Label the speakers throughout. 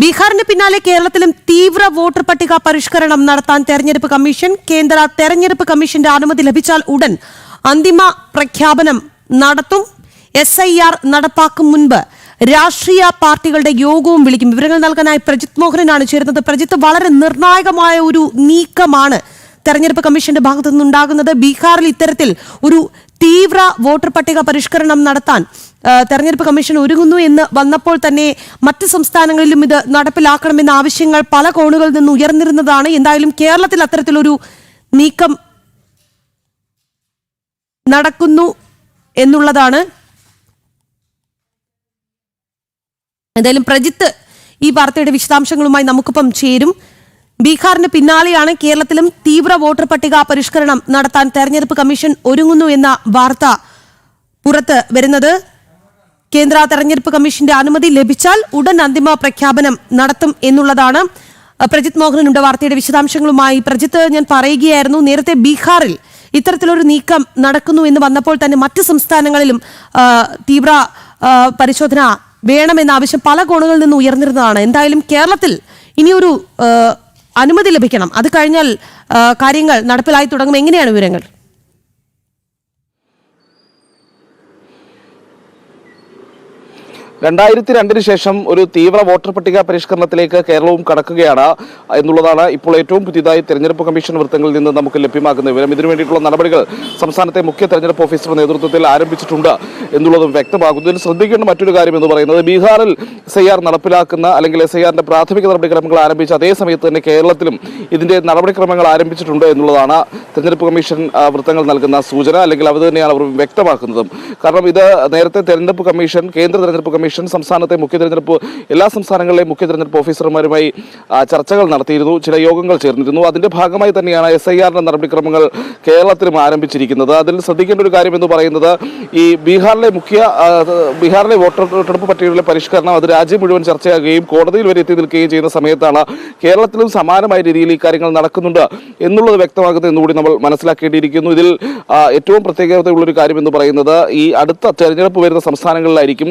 Speaker 1: ബീഹാറിന് പിന്നാലെ കേരളത്തിലും തീവ്ര വോട്ടർ പട്ടിക പരിഷ്കരണം നടത്താൻ തെരഞ്ഞെടുപ്പ് കമ്മീഷൻ കേന്ദ്ര തെരഞ്ഞെടുപ്പ് കമ്മീഷന്റെ അനുമതി ലഭിച്ചാൽ ഉടൻ അന്തിമ പ്രഖ്യാപനം നടത്തും. എസ് ഐ ആർ നടപ്പാക്കും മുൻപ് രാഷ്ട്രീയ പാർട്ടികളുടെ യോഗവും വിളിക്കും. വിവരങ്ങൾ നൽകാനായി പ്രജിത് മോഹനനാണ് ചേരുന്നത്. പ്രജിത്ത് വളരെ നിർണായകമായ ഒരു നീക്കമാണ് തെരഞ്ഞെടുപ്പ് കമ്മീഷന്റെ ഭാഗത്തു നിന്നുണ്ടാകുന്നത് ബീഹാറിൽ ഇത്തരത്തിൽ ഒരു തീവ്ര വോട്ടർ പട്ടിക പരിഷ്കരണം നടത്താൻ തെരഞ്ഞെടുപ്പ് കമ്മീഷൻ ഒരുങ്ങുന്നു എന്ന് വന്നപ്പോൾ തന്നെ മറ്റ് സംസ്ഥാനങ്ങളിലും ഇത് നടപ്പിലാക്കണമെന്ന ആവശ്യങ്ങൾ പല കോണുകളിൽ നിന്ന് ഉയർന്നിരുന്നതാണ്. എന്തായാലും കേരളത്തിൽ അത്തരത്തിലൊരു നീക്കം നടക്കുന്നു എന്നുള്ളതാണ്. എന്തായാലും പ്രജിത്ത് ഈ വാർത്തയുടെ വിശദാംശങ്ങളുമായി നമുക്കിപ്പം ചേരും. ബീഹാറിന് പിന്നാലെയാണ് കേരളത്തിലും തീവ്ര വോട്ടർ പട്ടിക പരിഷ്കരണം നടത്താൻ തെരഞ്ഞെടുപ്പ് കമ്മീഷൻ ഒരുങ്ങുന്നു എന്ന വാർത്ത പുറത്ത് വരുന്നത്. കേന്ദ്ര തെരഞ്ഞെടുപ്പ് കമ്മീഷന്റെ അനുമതി ലഭിച്ചാൽ ഉടൻ അന്തിമ പ്രഖ്യാപനം നടത്തും എന്നുള്ളതാണ്. പ്രജിത് മോഹനുണ്ട് വാർത്തയുടെ വിശദാംശങ്ങളുമായി. പ്രജിത്ത് ഞാൻ പറയുകയായിരുന്നു നേരത്തെ ബീഹാറിൽ ഇത്തരത്തിലൊരു നീക്കം നടക്കുന്നു എന്ന് വന്നപ്പോൾ തന്നെ മറ്റ് സംസ്ഥാനങ്ങളിലും തീവ്ര പരിശോധന വേണമെന്ന ആവശ്യം പല കോണുകളിൽ നിന്ന് ഉയർന്നിരുന്നതാണ്. എന്തായാലും കേരളത്തിൽ ഇനിയൊരു അനുമതി ലഭിക്കണം. അത് കഴിഞ്ഞാൽ കാര്യങ്ങൾ നടപ്പിലായി തുടങ്ങും. എങ്ങനെയാണ് വിവരങ്ങൾ?
Speaker 2: രണ്ടായിരത്തി രണ്ടിന് ശേഷം ഒരു തീവ്ര വോട്ടർ പട്ടിക പരിഷ്കരണത്തിലേക്ക് കേരളവും കടക്കുകയാണ് എന്നുള്ളതാണ് ഇപ്പോൾ ഏറ്റവും പുതിയതായി തെരഞ്ഞെടുപ്പ് കമ്മീഷൻ വൃത്തങ്ങളിൽ നിന്ന് നമുക്ക് ലഭ്യമാക്കുന്ന വിവരം. ഇതിനു വേണ്ടിയിട്ടുള്ള നടപടികൾ സംസ്ഥാനത്തെ മുഖ്യ തെരഞ്ഞെടുപ്പ് ഓഫീസറുടെ നേതൃത്വത്തിൽ ആരംഭിച്ചിട്ടുണ്ട് എന്നുള്ളതും വ്യക്തമാകുന്നു. ഇതിൽ ശ്രദ്ധിക്കേണ്ട മറ്റൊരു കാര്യം എന്ന് പറയുന്നത് ബീഹാറിൽ എസ് നടപ്പിലാക്കുന്ന അല്ലെങ്കിൽ എസ് പ്രാഥമിക നടപടിക്രമങ്ങൾ ആരംഭിച്ച അതേ സമയത്ത് തന്നെ കേരളത്തിലും ഇതിന്റെ നടപടിക്രമങ്ങൾ ആരംഭിച്ചിട്ടുണ്ട് എന്നുള്ളതാണ് തെരഞ്ഞെടുപ്പ് കമ്മീഷൻ വൃത്തങ്ങൾ നൽകുന്ന സൂചന അല്ലെങ്കിൽ അത് തന്നെയാണ് അവർ വ്യക്തമാക്കുന്നതും. കാരണം ഇത് നേരത്തെ തെരഞ്ഞെടുപ്പ് കമ്മീഷൻ കേന്ദ്ര തെരഞ്ഞെടുപ്പ് കമ്മീഷൻ സംസ്ഥാനത്തെ മുഖ്യ തെരഞ്ഞെടുപ്പ് എല്ലാ സംസ്ഥാനങ്ങളിലെ മുഖ്യ തെരഞ്ഞെടുപ്പ് ഓഫീസർമാരുമായി ചർച്ചകൾ നടത്തിയിരുന്നു ചില യോഗങ്ങൾ ചേർന്നിരുന്നു. അതിന്റെ ഭാഗമായി തന്നെയാണ് എസ് ഐ ആറിന്റെ നടപടിക്രമങ്ങൾ കേരളത്തിലും ആരംഭിച്ചിരിക്കുന്നത്. അതിൽ ശ്രദ്ധിക്കേണ്ട ഒരു കാര്യം എന്ന് പറയുന്നത് ഈ ബീഹാറിലെ മുഖ്യ ബീഹാറിലെ ബീഹാറിലെ വോട്ടെടുപ്പ് പട്ടികയിലെ പരിഷ്കരണം അത് രാജ്യം മുഴുവൻ ചർച്ചയാകുകയും കോടതിയിൽ വരെ എത്തി നിൽക്കുകയും ചെയ്യുന്ന സമയത്താണ് കേരളത്തിലും സമാനമായ രീതിയിൽ ഈ കാര്യങ്ങൾ നടക്കുന്നുണ്ട് എന്നുള്ളത് വ്യക്തമാകുന്നത് എന്നുകൂടി നമ്മൾ മനസ്സിലാക്കേണ്ടിയിരിക്കുന്നു. ഇതിൽ ഏറ്റവും പ്രത്യേകതയുള്ളൊരു കാര്യം എന്ന് പറയുന്നത് ഈ അടുത്ത തെരഞ്ഞെടുപ്പ് വരുന്ന സംസ്ഥാനങ്ങളിലായിരിക്കും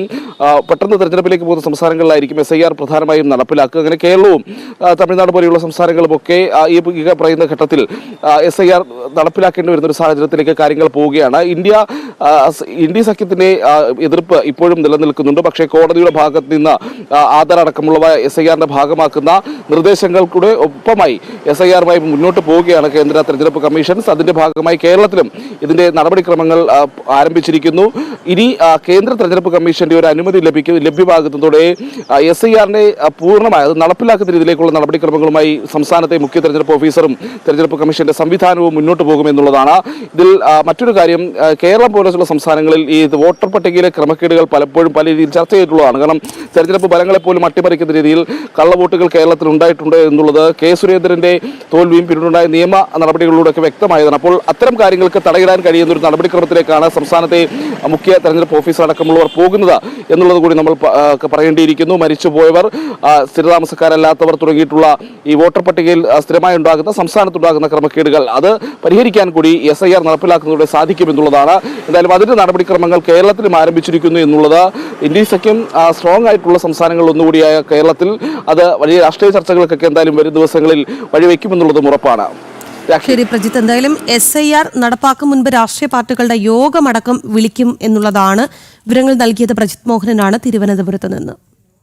Speaker 2: പെട്ടെന്ന് തെരഞ്ഞെടുപ്പിലേക്ക് പോകുന്ന സംസ്ഥാനങ്ങളിലായിരിക്കും എസ് ഐ ആർ പ്രധാനമായും നടപ്പിലാക്കുക. അങ്ങനെ കേരളവും തമിഴ്നാട് പോലെയുള്ള സംസ്ഥാനങ്ങളും ഒക്കെ ഈ പറയുന്ന ഘട്ടത്തിൽ എസ് ഐ ആർ നടപ്പിലാക്കേണ്ടി വരുന്ന ഒരു സാഹചര്യത്തിലേക്ക് കാര്യങ്ങൾ പോവുകയാണ്. ഇന്ത്യ ഇന്ത്യ സഖ്യത്തിന്റെ എതിർപ്പ് ഇപ്പോഴും നിലനിൽക്കുന്നുണ്ട്. പക്ഷേ കോടതിയുടെ ഭാഗത്ത് നിന്ന് ആധാരടക്കമുള്ളവ എസ് ഐ ആറിന്റെ ഭാഗമാക്കുന്ന നിർദ്ദേശങ്ങൾക്കൂടെ ഒപ്പമായി എസ് ഐ ആറുമായി മുന്നോട്ട് പോവുകയാണ് കേന്ദ്ര തെരഞ്ഞെടുപ്പ് കമ്മീഷൻസ് അതിന്റെ ഭാഗമായി കേരളത്തിലും ഇതിന്റെ നടപടിക്രമങ്ങൾ ആരംഭിച്ചിരിക്കുന്നു. ഇനി കേന്ദ്ര തെരഞ്ഞെടുപ്പ് കമ്മീഷന്റെ ഒരു അനുമതി ലഭിക്കും ലഭ്യമാകുന്നതോടെ എസ് ഐ ആറിനെ പൂർണമായ അത് നടപ്പിലാക്കുന്ന രീതിയിലേക്കുള്ള നടപടിക്രമങ്ങളുമായി സംസ്ഥാനത്തെ മുഖ്യ തെരഞ്ഞെടുപ്പ് ഓഫീസറും തെരഞ്ഞെടുപ്പ് കമ്മീഷന്റെ സംവിധാനവും മുന്നോട്ട് പോകുമെന്നുള്ളതാണ്. ഇതിൽ മറ്റൊരു കാര്യം കേരളം പോലുള്ള സംസ്ഥാനങ്ങളിൽ ഈ വോട്ടർ പട്ടികയിലെ ക്രമക്കേടുകൾ പലപ്പോഴും പല രീതിയിൽ ചർച്ച ചെയ്തിട്ടുള്ളതാണ്. കാരണം തെരഞ്ഞെടുപ്പ് ഫലങ്ങളെപ്പോലും അട്ടിമറിക്കുന്ന രീതിയിൽ കള്ളവോട്ടുകൾ കേരളത്തിൽ ഉണ്ടായിട്ടുണ്ട് എന്നുള്ളത് കെ സുരേന്ദ്രന്റെ തോൽവിയും പിന്നീടുണ്ടായ നിയമ നടപടികളിലൂടെയൊക്കെ വ്യക്തമായതാണ്. അപ്പോൾ അത്തരം കാര്യങ്ങൾക്ക് തടയിടാൻ കഴിയുന്ന ഒരു നടപടിക്രമത്തിലേക്കാണ് സംസ്ഥാനത്തെ മുഖ്യ തെരഞ്ഞെടുപ്പ് ഓഫീസർ അടക്കമുള്ളവർ പോകുന്നത് എന്നുള്ളത് കൂടി നമ്മൾ പറയേണ്ടിയിരിക്കുന്നു മരിച്ചുപോയവർ സ്ഥിരതാമസക്കാരല്ലാത്തവർ തുടങ്ങിയിട്ടുള്ള ഈ വോട്ടർ പട്ടികയിൽ സ്ഥിരമായി ഉണ്ടാകുന്ന സംസ്ഥാനത്തുണ്ടാകുന്ന ക്രമക്കേടുകൾ അത് പരിഹരിക്കാൻ കൂടി എസ് ഐ ആർ നടപ്പിലാക്കുന്നതോടെ സാധിക്കുമെന്നുള്ളതാണ് എന്തായാലും അതിന്റെ നടപടിക്രമങ്ങൾ കേരളത്തിലും ആരംഭിച്ചിരിക്കുന്നു എന്നുള്ളത് സഖ്യം സ്ട്രോങ് ആയിട്ടുള്ള സംസ്ഥാനങ്ങളിൽ ഒന്നുകൂടിയായ കേരളത്തിൽ അത് വലിയ രാഷ്ട്രീയ ചർച്ചകൾക്കൊക്കെ എന്തായാലും വരും ദിവസങ്ങളിൽ വഴിവെക്കുമെന്നുള്ളതും ഉറപ്പാണ്.
Speaker 1: ശരി പ്രജിത്ത് എന്തായാലും എസ് ഐ ആർ നടപ്പാക്കും മുൻപ് രാഷ്ട്രീയ പാർട്ടികളുടെ യോഗമടക്കം വിളിക്കും എന്നുള്ളതാണ് വിവരങ്ങൾ നൽകിയത് പ്രജിത് മോഹനനാണ് തിരുവനന്തപുരത്ത് നിന്ന്.